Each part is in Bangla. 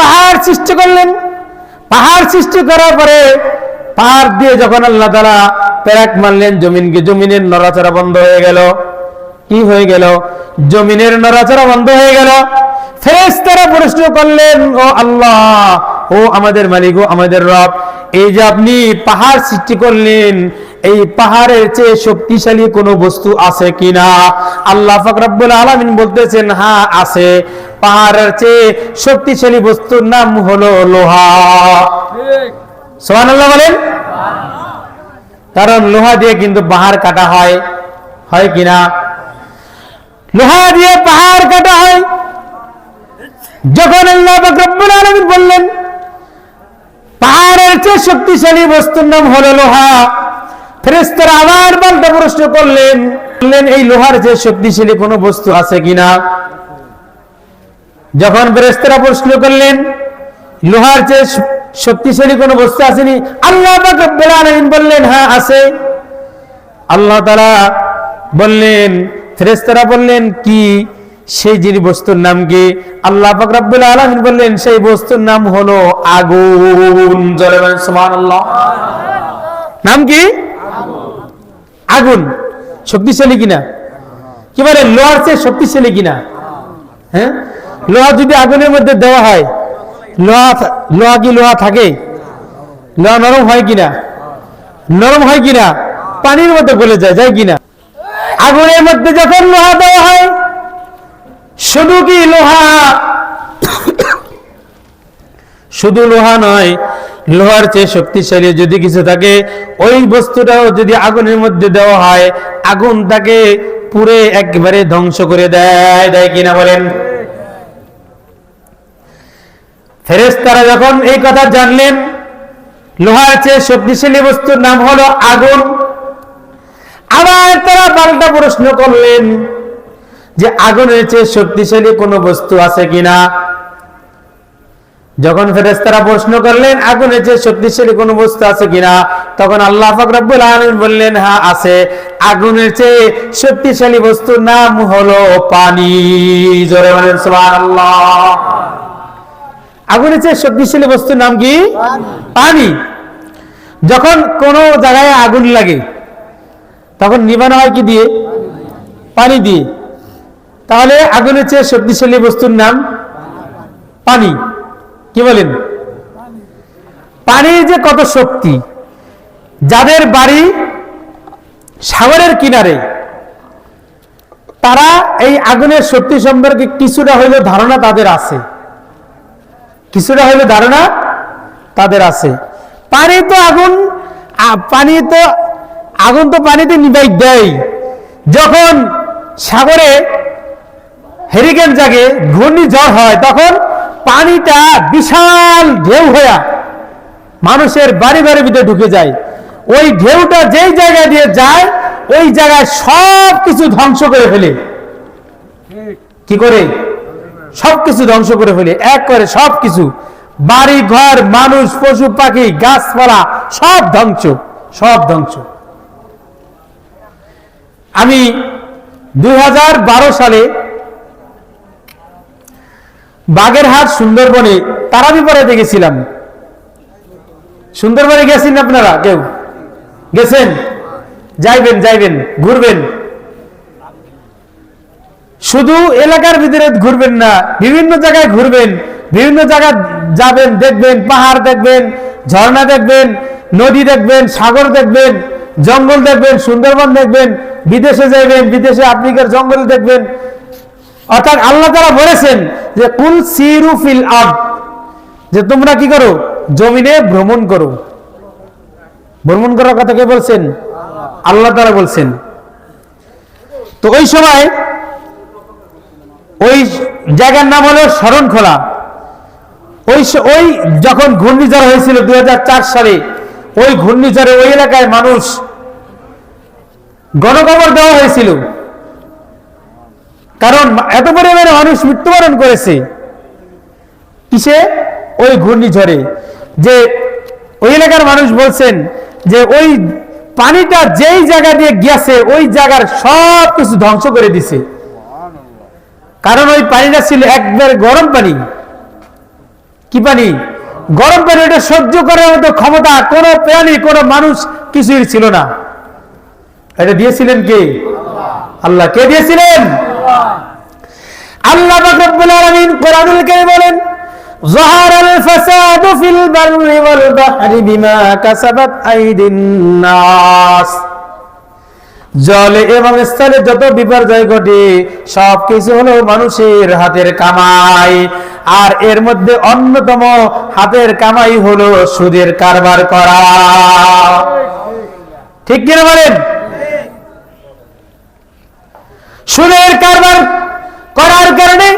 পাহাড় সৃষ্টি করলেন। পাহাড় সৃষ্টি করার পরে পাহাড় দিয়ে যখন আল্লাহ তারা প্যারাক মারলেন, জমিনকে জমিনের নড়াচড়া বন্ধ হয়ে গেল। কি হয়ে গেল? জমিনের নড়াচড়া বন্ধ হয়ে গেল। ফেরেশতারা প্রশ্ন করলেন, ও আল্লাহ, ও আমাদের মালিক, ও আমাদের রব এই যে আপনি পাহাড় সৃষ্টি করলেন এই পাহাড়ের চেয়ে শক্তিশালী কোনো বস্তু আছে কিনা? আল্লাহ ফাকরাবুল আলমিন বলতেছেন হ্যাঁ আছে। পাহাড়ের চেয়ে শক্তিশালী বস্তুর নাম হলো লোহা। সোহান আল্লাহ বলেন? কারণ লোহা দিয়ে কিন্তু পাহাড় কাটা হয়। হয় কিনা? লোহা দিয়ে পাহাড় কাটা হয়। যখন আল্লাহ পাক রব্বুল আলামিন বললেন পাহাড়ের চেয়ে শক্তিশালী বস্তুর নাম হলো লোহা। ফেরেশতারা আবার পাল্টা প্রশ্ন করলেন, বললেন, এই লোহার যে শক্তিশালী কোনো বস্তু আছে কিনা যখন ফেরেশতারা প্রশ্ন করলেন, লোহার যে শক্তিশালী কোনো বস্তু আসেনি আল্লাহ বললেন হ্যাঁ আছে। আল্লাহ তারা বললেন, ফেরেশতারা বললেন, কি? সেই যিনি বস্তুর নাম কি? আল্লাহ পাক রব্বুল আলামিন বললেন, সেই বস্তুর নাম হলো আগুন। নাম কি? আগুন। শক্তিশালী কিনা? কি বলে, লোহার চেয়ে শক্তিশালী কিনা? হ্যাঁ? লোহা যদি আগুনের মধ্যে দেওয়া হয়, লোহা লোহা কি লোহা থাকে? লোহা নরম হয় কিনা? নরম হয় কিনা? পানির মধ্যে গলে যায় যায় কিনা? আগুনের মধ্যে যখন লোহা দেওয়া হয় শুধু কি লোহা? শুধু লোহা নয়, লোহার চেয়ে শক্তিশালী যদি কিছু থাকে, ওই বস্তুটাও যদি আগুনের মধ্যে দেওয়া হয়, আগুন তাকে পুরে একেবারে ধ্বংস করে দেয়। দেয় কিনা বলেন? ফেরেশতারা যখন এই কথা জানলেন, লোহার চেয়ে শক্তিশালী বস্তুর নাম হলো আগুন, আবার তারা পাল্টা প্রশ্ন করলেন যে আগুনের চেয়ে শক্তিশালী কোনো বস্তু আছে কিনা? যখন ফেরেশতারা প্রশ্ন করলেন আগুনের চেয়ে শক্তিশালী কোনো বস্তু আছে কিনা? তখন আল্লাহ পাক রব্বুল আলামিন বললেন হ্যাঁ আছে। আগুনের চেয়ে শক্তিশালী বস্তুর নাম হলো পানি। জোরে বলেন, সুবহানাল্লাহ। আগুনের চেয়ে শক্তিশালী বস্তুর নাম কি? পানি। যখন কোনো জায়গায় আগুন লাগে, তখন নিবানো হয় কি দিয়ে? পানি দিয়ে। তাহলে আগুনের চেয়ে শক্তিশালী বস্তুর নাম পানি। কি বলেন? পানির যে কত শক্তি, যাদের বাড়ি সাগরের কিনারে, তারা এই আগুনের শক্তি সম্পর্কে কিছুটা হইলেও ধারণা তাদের আছে। কিছুটা হইলে ধারণা তাদের আছে। পানি তো আগুন পানি তো, আগুন তো পানিতে নিবাই দেয়। যখন সাগরে হেরিকেন জাগে ঘূর্ণিঝড় হয়, তখন পানিটা বিশাল ঢেউ হয়ে মানুষের বাড়ি বাড়ির ভিতরে ঢুকে যায়। ওই ঢেউটা যেই জায়গায় দিয়ে যায়, ওই জায়গায় সব কিছু ধ্বংস করে ফেলে। কি করে? সবকিছু ধ্বংস করে ফেলে। এক করে সবকিছু। বাড়ি, ঘর, মানুষ, পশু, পাখি, গাছপালা, সব ধ্বংস সব ধ্বংস। আমি দু হাজার বারো সালে বাগেরহাট, সুন্দরবনে তারাবি পড়াতে গেছিলাম। সুন্দরবনে গেছেন আপনারা? কেউ? গেছেন? যাইবেন যাইবেন, ঘুরবেন। শুধু এলাকার ভিতরে ঘুরবেন না, বিভিন্ন জায়গায় ঘুরবেন, বিভিন্ন জায়গায় যাবেন, দেখবেন, পাহাড় দেখবেন, ঝর্ণা দেখবেন, নদী দেখবেন, সাগর দেখবেন, জঙ্গল দেখবেন, সুন্দরবন দেখবেন, বিদেশে যাইবেন, বিদেশে আফ্রিকার জঙ্গল দেখবেন অর্থাৎ আল্লাহ তারা বলেছেন যে, কুল সিরু ফিল আব যে তোমরা কি করো? জমিনে ভ্রমণ করো। ভ্রমণ করার কথা কে বলছেন? আল্লাহ তারা বলছেন। তো ওই সময় ওই জায়গার নাম হলো শরণখোলা। ওই ওই যখন ঘূর্ণিঝড় হয়েছিল দুই হাজার চার সালে, ওই ঘূর্ণিঝড়ে ওই এলাকায় মানুষ গণকবর দেওয়া হয়েছিল। কারণ এত পরিমাণে মানুষ মৃত্যুবরণ করেছে। কিসে? ওই ঘূর্ণিঝড়ে। যে ওই এলাকার মানুষ বলছেন যে ওই পানিটা যেই জায়গা দিয়ে গেছে ওই জায়গার সব কিছু ধ্বংস করে দিছে। কারণ ওই পানিটা ছিল একবার গরম পানি। কি পানি? গরম পানি ওটা সহ্য করার মতো ক্ষমতা কোনো প্রাণী, কোনো মানুষ কিছুই ছিল না। এটা দিয়েছিলেন কে? আল্লাহ। কে দিয়েছিলেন? আল্লাহ পাক রব্বুল আলামিন কোরআনুল কারীম বলেন ظهر الفساد في البر والبحر بما كسبت أيدي الناس জলে এবং স্থলে যত বিপর্যয় ঘটে সব কিছু হলো মানুষের হাতের কামাই আর এর মধ্যে অন্যতম হাতের কামাই হলো সুদের কারবার করা ঠিক কিনা বলেন সুদের কারবার করার কারণে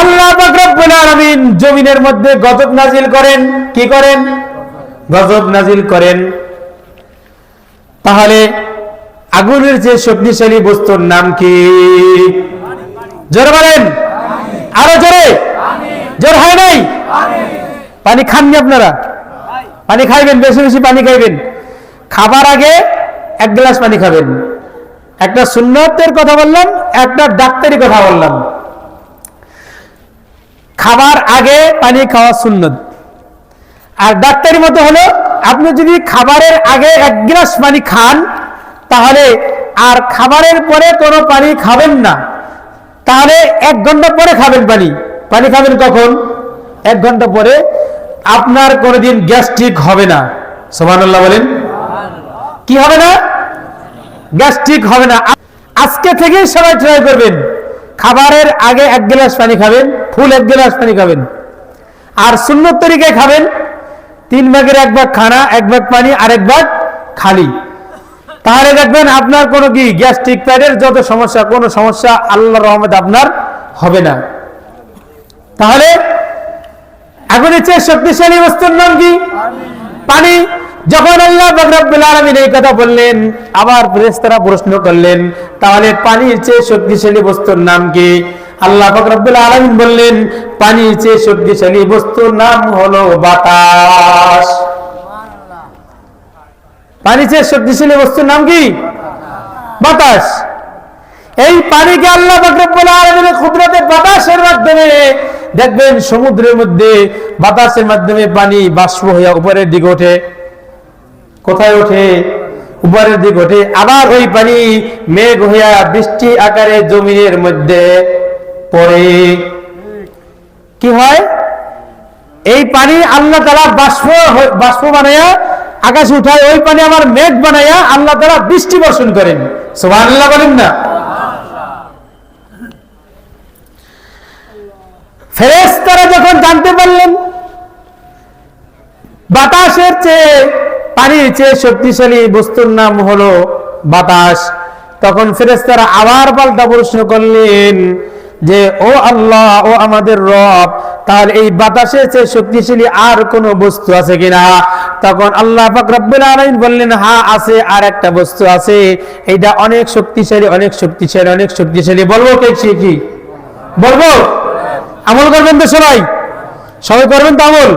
আল্লাহ রব্বুল জমিনের মধ্যে গজব নাজিল করেন। কি করেন? গজব নাজিল করেন। তাহলে আগুনের যে শক্তিশালী বস্তুর নাম কি? জোরে বলেন। আরও জোরে। জোর হয় নাই? পানি খাননি আপনারা? পানি খাইবেন, বেশি বেশি পানি খাইবেন। খাবার আগে এক গ্লাস পানি খাবেন। একটা সুন্নতের কথা বললাম, একটা ডাক্তারি কথা বললাম। খাবার আগে পানি খাওয়া সুন্নত। আর ডাক্তারি মতো হলো, আপনি যদি খাবারের আগে এক গ্লাস পানি খান, তাহলে আর খাবারের পরে কোনো পানি খাবেন না। তাহলে এক ঘণ্টা পরে খাবেন পানি। পানি খাবেন কখন? এক ঘণ্টা পরে। আপনার কোনোদিন গ্যাস্ট্রিক হবে না। সোমানুল্লাহ বলেন। কি হবে না? গ্যাস্ট্রিক হবে না। আজকে থেকেই সবাই ট্রাই করবেন। খাবারের আগে এক গ্লাস পানি খাবেন, ফুল এক গ্লাস পানি খাবেন। আর সুন্নত তরিকায় খাবেন, তিন ভাগের এক ভাগ খানা, এক ভাগ পানি, আর এক ভাগ খালি। তাহলে দেখবেন আপনার কোনো কি গ্যাস্ট্রিক প্যাডের যত সমস্যা, কোনো সমস্যা আল্লাহ রহমত আপনার হবে না। তাহলে আগুনের চেয়ে শক্তিশালী বস্তুর নাম কি? পানি। যখন আল্লাহ আলমিন এই কথা বললেন, আবার ফেরেশতারা প্রশ্ন করলেন, তাহলে পানির চেয়ে শক্তিশালী বস্তুর নাম কি? আল্লাহ আলমিন বললেন, পানির চেয়ে শক্তিশালী বস্তুর নাম হলো বাতাস। চেয়ে শক্তিশালী বস্তুর নাম কি? বাতাস। এই পানিকে আল্লাহ বাকরাবুল বাতাসের মাধ্যমে, দেখবেন সমুদ্রের মধ্যে বাতাসের মাধ্যমে পানি বাষ্প হইয়া উপরের দিকে ওঠে। কোথায় ওঠে? উপরের দিকে ওঠে। আবার ওই পানি মেঘ হইয়া বৃষ্টি আকারে জমিনের মধ্যে পড়ে। কি হয়? এই পানি আল্লাহ তারা বাষ্প বাষ্প বানাইয়া আকাশে উঠায়। ওই পানি আমার মেঘ বানাইয়া আল্লাহ তারা বৃষ্টি বর্ষণ করেন। সোভান আল্লাহ বলেন না? ফেরেস তারা যখন জানতে পারলেন বাতাসের চেয়ে পানির চেয়ে শক্তিশালী বস্তুর নাম হলো বাতাস। তখন ফেরেশতারা আবার পাল্টা প্রশ্ন করলেন যে, ও আল্লাহ, ও আমাদের রব, তাহলে এই বাতাসের চেয়ে শক্তিশালী আর কোন বস্তু আছে কিনা তখন আল্লাহ বললেন, হা, আছে আর একটা বস্তু আছে। এইটা অনেক শক্তিশালী অনেক শক্তিশালী অনেক শক্তিশালী। বলব কে সে কি? বলব? আমল করবেন তো সবাই? সবাই করবেন তো আমল?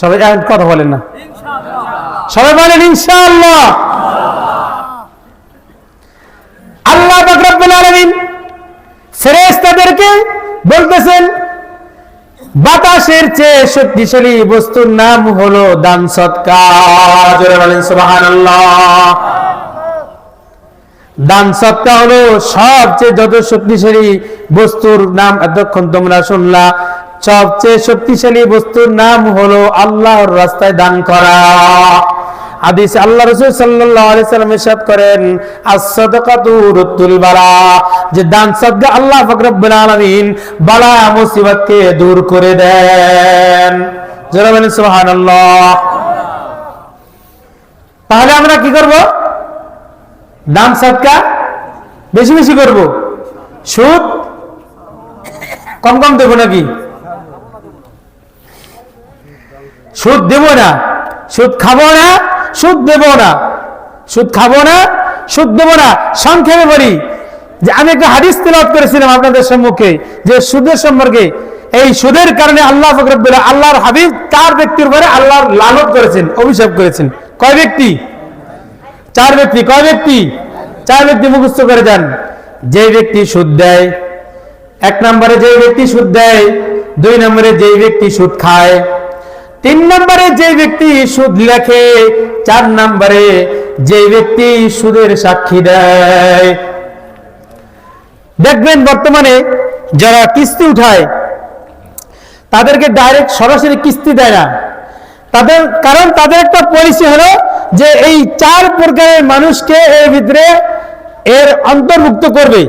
সবাই কথা বলেন না। সবাই বলেন, ইনশাআল্লাহ। আল্লাহ রব্বুল আলামিন ফেরেশতাদেরকে বলতেছেন, বাতাসের চেয়ে শক্তিশালী বস্তুর নাম হলো দান সৎকার। দান হলো সবচেয়ে যত শক্তিশালী বস্তুর নাম, এতক্ষণ তোমরা শুনলা, সবচেয়ে শক্তিশালী বস্তুর নাম হলো আল্লাহর রাস্তায় দান করা। হাদিস আল্লাহ রাসূল সাল্লাল্লাহু আলাইহি সাল্লাম ইরশাদ করেন, আস-সাদাকাতু রুতুল বালা যে দান সদকা আল্লাহ পাক রব্বুল আলামিন বালা মুসিবতকে দূর করে দেন। তাহলে আমরা কি করব? দান সদকা বেশি বেশি করব। সুদ? কম কম দেবো নাকি? সুদ দেব না। সুদ খাব না। সুদ দেব না। সুদ খাব না, সুদ দেব না। সংক্ষেপে বলি যে আমি একটা হাদিস তেলাওয়াত করেছিলাম আপনাদের সম্মুখে যে সুদের সম্পর্কে এই সুদের কারণে আল্লাহ ফকরবুল্লাহ আল্লাহর হাবিব চার ব্যক্তির উপরে আল্লাহর লালত করেছেন, অভিশাপ করেছেন। কয় ব্যক্তি? চার ব্যক্তি। কয় ব্যক্তি? চার ব্যক্তি মুখস্থ করে দেন। যে ব্যক্তি সুদ দেয়, এক নম্বরে যে ব্যক্তি সুদ দেয়, দুই নম্বরে যেই ব্যক্তি সুদ খায়। তিন নম্বরে যে ব্যক্তি সুদ লেখে, চার নম্বরে যে ব্যক্তি সুদের সাক্ষী দেয়। দেখবেন বর্তমানে যারা কিস্তি উঠায়, তাদেরকে ডাইরেক্ট সরাসরি কিস্তি দেয় না। তাদের, কারণ তাদের একটা পলিসি হলো যে এই চার প্রকারের মানুষকে এর ভিতরে এর অন্তর্ভুক্ত করবে।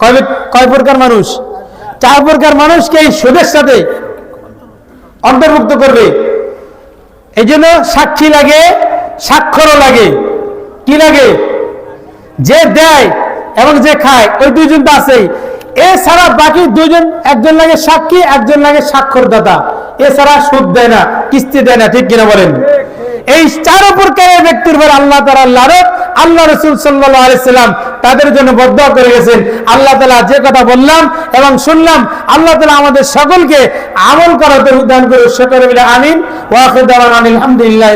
কয় কয় প্রকার মানুষ? চার প্রকার মানুষকে এই সুদের সাথে অন্তর্ভুক্ত করবে। এই জন্য সাক্ষী লাগে, স্বাক্ষরও লাগে। কি লাগে? যে দেয় এবং যে খায়, ওই দুইজন তো আছেই। এছাড়া বাকি দুজন একজন লাগে সাক্ষী, একজন লাগে স্বাক্ষরদাতা। এছাড়া সুদ দেয় না, কিস্তি দেয় না, ঠিক কিনা বলেন? এই চার প্রকারের ব্যক্তির উপর আল্লাহ তারা আল্লাহ রসুল সাল্লাহ আলাইসাল্লাম তাদের জন্য বদ্ধ করে গেছেন। আল্লাহ তালা যে কথা বললাম এবং শুনলাম, আল্লাহ তালা আমাদের সকলকে আমল করাতে উদ্যান করে সকলে আমিন। ওয়াকিদ আলহামদুলিল্লাহ